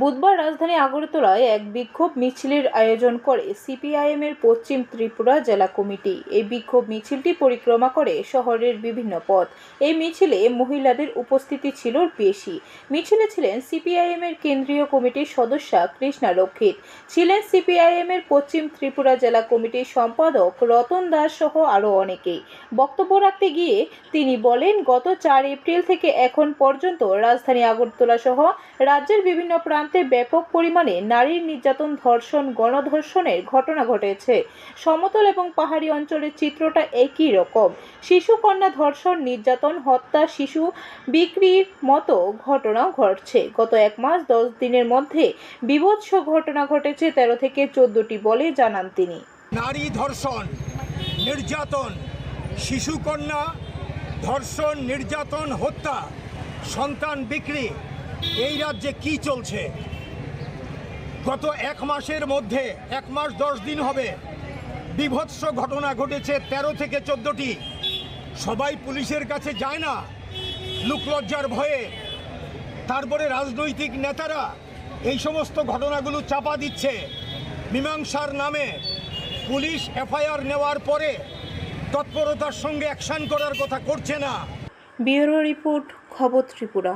বুধবার রাজধানী আগরতলায় এক বিক্ষোভ মিছিলের আয়োজন করে সিপিআইএমের পশ্চিম ত্রিপুরা জেলা কমিটি। এই বিক্ষোভ মিছিলটি পরিক্রমা করে শহরের বিভিন্ন পথ। এই মিছিলে মহিলাদের উপস্থিতি ছিল বেশি। মিছিলে ছিলেন সিপিআইএমের কেন্দ্রীয় কমিটির সদস্যা কৃষ্ণা রক্ষিত। ছিলেন সিপিআইএমের পশ্চিম ত্রিপুরা জেলা কমিটির সম্পাদক রতন দাস সহ আরও অনেকেই। বক্তব্য রাখতে গিয়ে তিনি বলেন, গত চার এপ্রিল থেকে এখন পর্যন্ত রাজধানী আগরতলা সহ রাজ্যের বিভিন্ন প্রান্তে ব্যাপক পরিমাণে নারীর নির্যাতন, ধর্ষণ, গণধর্ষণের ঘটনা ঘটেছে। সমতল এবং পাহাড়ি অঞ্চলের চিত্রটা একই রকম। শিশু কন্যা ধর্ষণ, নির্যাতন, হত্যা, শিশু বিক্রির মতো ঘটনাও ঘটছে। গত এক মাস দশ দিনের মধ্যে বিভৎস ঘটনা ঘটেছে তেরো থেকে চোদ্দটি বলে জানান তিনি। নারী ধর্ষণ, নির্যাতন শিশুকন্যা ধর্ষণ, নির্যাতন, হত্যা, সন্তান বিক্রি এই রাজ্যে কি চলছে? গত এক মাসের মধ্যে, এক মাস দশ দিন হবে, বিভৎস ঘটনা ঘটেছে তেরো থেকে চোদ্দটি। সবাই পুলিশের কাছে যায় না লুকলজ্জার ভয়ে। তারপরে রাজনৈতিক নেতারা এই সমস্ত ঘটনাগুলো চাপা দিচ্ছে। মীমাংসার নামে পুলিশ এফআইআর নেওয়ার পরে তৎপরতার সঙ্গে অ্যাকশন করার কথা করছে না। ব্যুরো রিপোর্ট, খবর ত্রিপুরা।